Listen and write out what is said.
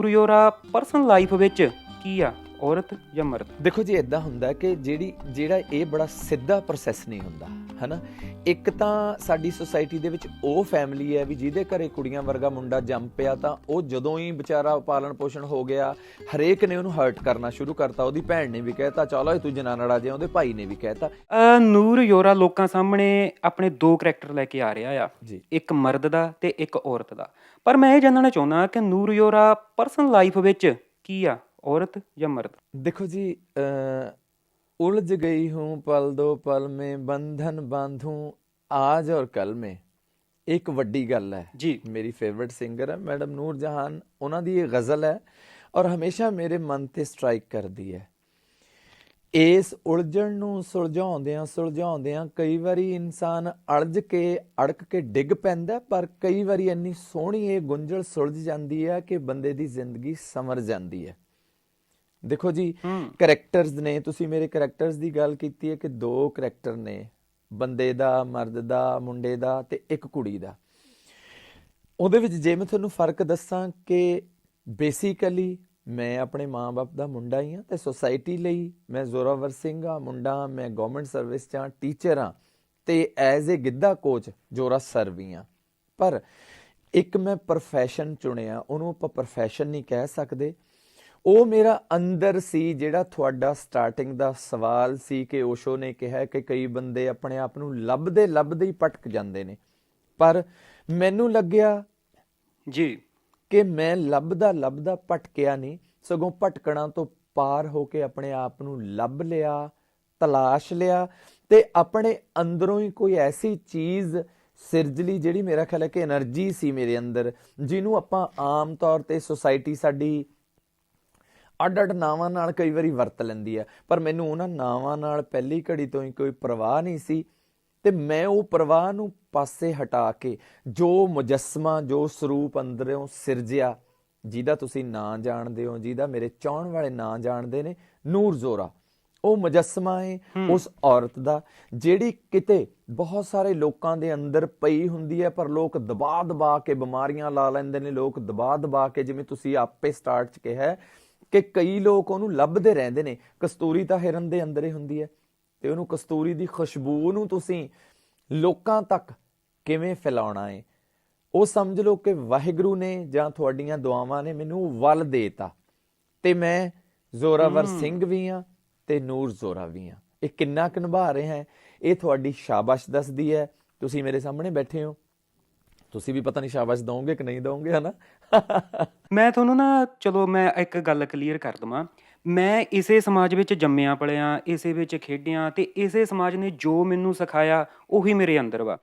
ਨੂਰ ਯੋਰਾ personal life ਵਿੱਚ ਕੀ ਆ? ਔਰਤ ਜਾਂ ਮਰਦ? ਦੇਖੋ ਜੀ ਇਦਾਂ ਹੁੰਦਾ ਕਿ ਜਿਹੜੀ ਜਿਹੜਾ ਇਹ ਬੜਾ ਸਿੱਧਾ ਪ੍ਰੋਸੈਸ ਨਹੀਂ ਹੁੰਦਾ ਹਨਾ? ਇੱਕ ਤਾਂ ਸਾਡੀ ਸੋਸਾਇਟੀ ਦੇ ਵਿੱਚ ਉਹ ਫੈਮਿਲੀ ਹੈ ਵੀ ਜਿਹਦੇ ਘਰੇ ਕੁੜੀਆਂ ਵਰਗਾ ਮੁੰਡਾ ਜੰਮ ਪਿਆ ਤਾਂ ਉਹ ਜਦੋਂ ਹੀ ਵਿਚਾਰਾ ਪਾਲਣ ਪੋਸ਼ਣ ਹੋ ਗਿਆ ਹਰੇਕ ਨੇ ਉਹਨੂੰ ਹਰਟ ਕਰਨਾ ਸ਼ੁਰੂ ਕਰਤਾ ਉਹਦੀ ਭੈਣ ਨੇ ਵੀ ਕਹਿਤਾ ਚਲੋ ਤੂੰ ਜਨਾਨੜਾ ਜਿਹਾ ਉਹਦੇ ਭਾਈ ਨੇ ਵੀ ਕਹਿਤਾ। ਨੂਰ ਯੋਰਾ ਲੋਕਾਂ ਸਾਹਮਣੇ ਆਪਣੇ ਦੋ ਕਰੈਕਟਰ ਲੈ ਕੇ ਆ ਰਿਹਾ ਆ। ਜੀ। ਇੱਕ ਮਰਦ ਦਾ ਤੇ ਇੱਕ ਔਰਤ ਦਾ। ਪਰ ਮੈਂ ਇਹ ਜਾਣਨਾ ਚਾਹੁੰਦਾ ਕਿ ਨੂਰ ਯੋਰਾ ਪਰਸਨਲ ਲਾਈਫ ਵਿੱਚ ਕੀ ਆ? ਔਰਤ ਜਾਂ ਮਰਦ देखो जी अ, उलझ गई हूं पल दो पल में बंधन बांधूं आज और कल में ਇੱਕ ਵੱਡੀ ਗੱਲ ਹੈ ਜੀ ਮੇਰੀ ਫੇਵਰਿਟ ਸਿੰਗਰ ਹੈ ਮੈਡਮ ਨੂਰ ਜਹਾਨ ਉਹਨਾਂ ਦੀ ਇਹ ਗਜ਼ਲ ਹੈ ਔਰ ਹਮੇਸ਼ਾ ਮੇਰੇ ਮਨ ਤੇ ਸਟ੍ਰਾਈਕ ਕਰਦੀ ਹੈ ਇਸ ਉਲਝਣ ਨੂੰ ਸੁਲਝਾਉਂਦਿਆਂ ਸੁਲਝਾਉਂਦਿਆਂ ਕਈ ਵਾਰੀ ਇਨਸਾਨ ਅਲਝ ਕੇ ਅੜਕ ਕੇ ਡਿੱਗ ਪੈਂਦਾ ਹੈ, ਪਰ ਕਈ ਵਾਰੀ ਇੰਨੀ ਸੋਹਣੀ ਇਹ ਗੁੰਝਲ ਸੁਲਝ ਜਾਂਦੀ ਹੈ ਕਿ ਬੰਦੇ ਦੀ ਜ਼ਿੰਦਗੀ ਸਮਰ ਜਾਂਦੀ ਹੈ ਦੇਖੋ ਜੀ ਕਰੈਕਟਰਸ ਨੇ ਤੁਸੀਂ ਮੇਰੇ ਕਰੈਕਟਰਸ ਦੀ ਗੱਲ ਕੀਤੀ ਹੈ ਕਿ ਦੋ ਕਰੈਕਟਰ ਨੇ ਬੰਦੇ ਦਾ ਮਰਦ ਦਾ ਮੁੰਡੇ ਦਾ ਤੇ ਇੱਕ ਕੁੜੀ ਦਾ। ਉਹਦੇ ਵਿੱਚ ਜੇ ਮੈਂ ਤੁਹਾਨੂੰ ਫ਼ਰਕ ਦੱਸਾਂ ਕਿ ਬੇਸਿਕਲੀ ਮੈਂ ਆਪਣੇ ਮਾਂ-ਬਾਪ ਦਾ ਮੁੰਡਾ ਹੀ ਹਾਂ ਤੇ ਸੋਸਾਇਟੀ ਲਈ ਮੈਂ ਜ਼ੋਰਾਵਰ ਸਿੰਘ ਆ ਮੁੰਡਾ ਮੈਂ ਗਵਰਨਮੈਂਟ ਸਰਵਿਸ 'ਚ ਹਾਂ ਟੀਚਰ ਹਾਂ ਤੇ as uh Giddha coach Jora sir ਵੀ ਹਾਂ। ਪਰ ਇੱਕ ਮੈਂ profession ਚੁਣਿਆ ਉਹਨੂੰ ਆਪਾਂ profession ਨਹੀਂ ਕਹਿ ਸਕਦੇ। ਉਹ ਮੇਰਾ ਅੰਦਰ ਸੀ ਜਿਹੜਾ ਤੁਹਾਡਾ ਸਟਾਰਟਿੰਗ ਦਾ ਸਵਾਲ ਸੀ ਕਿ ਓਸ਼ੋ ਨੇ ਕਿਹਾ ਕਿ ਕਈ ਬੰਦੇ ਆਪਣੇ ਆਪ ਨੂੰ ਲੱਭਦੇ ਲੱਭਦੇ ਹੀ ਪਟਕ ਜਾਂਦੇ ਨੇ। ਪਰ ਮੈਨੂੰ ਲੱਗਿਆ ਜੀ। ਕਿ ਮੈਂ ਲੱਭਦਾ ਲੱਭਦਾ ਭਟਕਿਆ ਨਹੀਂ। ਸਗੋਂ ਭਟਕਣਾ ਤੋਂ ਪਾਰ ਹੋ ਕੇ ਆਪਣੇ ਆਪ ਨੂੰ ਲੱਭ ਲਿਆ ਤਲਾਸ਼ ਲਿਆ ਤੇ ਆਪਣੇ ਅੰਦਰੋਂ ਹੀ ਕੋਈ ਐਸੀ ਚੀਜ਼ ਸਿਰਜਲੀ ਜਿਹੜੀ ਮੇਰਾ ਖਿਆਲ ਹੈ ਕਿ એનર્ਜੀ ਸੀ ਮੇਰੇ ਅੰਦਰ ਜਿਹਨੂੰ ਆਪਾਂ ਆਮ ਤੌਰ ਤੇ ਸੋਸਾਇਟੀ ਸਾਡੀ ਅੱਡ ਅੱਡ ਨਾਵਾਂ ਨਾਲ ਕਈ ਵਾਰੀ ਵਰਤ ਲੈਂਦੀ ਹੈ। ਪਰ ਮੈਨੂੰ ਉਹਨਾਂ ਨਾਵਾਂ ਨਾਲ ਪਹਿਲੀ ਘੜੀ ਤੋਂ ਹੀ ਕੋਈ ਪਰਵਾਹ ਨਹੀਂ ਸੀ ਤੇ ਮੈਂ ਉਹ ਪਰਵਾਹ ਨੂੰ ਪਾਸੇ ਹਟਾ ਕੇ ਜੋ ਮੁਜੱਸਮਾ ਜੋ ਸਰੂਪ ਅੰਦਰੋਂ ਸਿਰਜਿਆ ਜਿਹਦਾ ਤੁਸੀਂ ਨਾਂ ਜਾਣਦੇ ਹੋ ਜਿਹਦਾ ਮੇਰੇ ਚਾਹਣ ਵਾਲੇ ਨਾਂ ਜਾਣਦੇ ਨੇ ਨੂਰ ਜ਼ੋਰਾ। ਉਹ ਮੁਜੱਸਮਾ ਹੈ। ਉਸ ਔਰਤ ਦਾ ਜਿਹੜੀ ਕਿਤੇ ਬਹੁਤ ਸਾਰੇ ਲੋਕਾਂ ਦੇ ਅੰਦਰ ਪਈ ਹੁੰਦੀ ਹੈ ਪਰ ਲੋਕ ਦਬਾ ਦਬਾ ਕੇ ਬਿਮਾਰੀਆਂ ਲਾ ਲੈਂਦੇ ਨੇ ਲੋਕ ਦਬਾ ਦਬਾ ਕੇ ਜਿਵੇਂ ਤੁਸੀਂ ਆਪੇ ਸਟਾਰਟ 'ਚ ਕਿਹਾ ਕਿ ਕਈ ਲੋਕ ਉਹਨੂੰ ਲੱਭਦੇ ਰਹਿੰਦੇ ਨੇ। ਕਸਤੂਰੀ ਤਾਂ ਹਿਰਨ ਦੇ ਅੰਦਰ ਹੀ ਹੁੰਦੀ ਹੈ ਤੇ ਉਹਨੂੰ ਕਸਤੂਰੀ ਦੀ ਖੁਸ਼ਬੂ ਨੂੰ ਤੁਸੀਂ ਲੋਕਾਂ ਤੱਕ ਕਿਵੇਂ ਫੈਲਾਉਣਾ ਹੈ ਉਹ ਸਮਝ ਲਓ ਕਿ ਵਾਹਿਗੁਰੂ ਨੇ ਜਾਂ ਤੁਹਾਡੀਆਂ ਦੁਆਵਾਂ ਨੇ ਮੈਨੂੰ ਵੱਲ ਦੇਤਾ। ਤੇ ਮੈਂ ਜ਼ੋਰਾਵਰ ਸਿੰਘ ਵੀ ਆ ਤੇ ਨੂਰ ਜ਼ੋਰਾ ਵੀ ਆ ਇਹ ਕਿੰਨਾ ਕੁ ਨਿਭਾ ਰਹੇ ਹੈ? ਇਹ ਤੁਹਾਡੀ ਸ਼ਾਬਾਸ਼ ਦੱਸਦੀ ਹੈ। ਤੁਸੀਂ ਮੇਰੇ ਸਾਹਮਣੇ ਬੈਠੇ ਹੋ। ਤੁਸੀਂ ਵੀ ਪਤਾ ਨਹੀਂ ਸ਼ਾਬਾਸ਼ ਦਵੋਗੇ ਕਿ ਨਹੀਂ ਦਵੋਗੇ ਹਨਾ? ਮੈਂ ਤੁਹਾਨੂੰ ਨਾ, ਚਲੋ ਮੈਂ ਇੱਕ ਗੱਲ ਕਲੀਅਰ ਕਰ ਦਵਾਂ। ਮੈਂ ਇਸੇ ਸਮਾਜ ਵਿੱਚ ਜੰਮਿਆ ਪਲਿਆ ਇਸੇ ਵਿੱਚ ਖੇਡਿਆ ਤੇ ਇਸੇ ਸਮਾਜ ਨੇ ਜੋ ਮੈਨੂੰ ਸਿਖਾਇਆ, ਉਹੀ ਮੇਰੇ ਅੰਦਰ ਵਾ।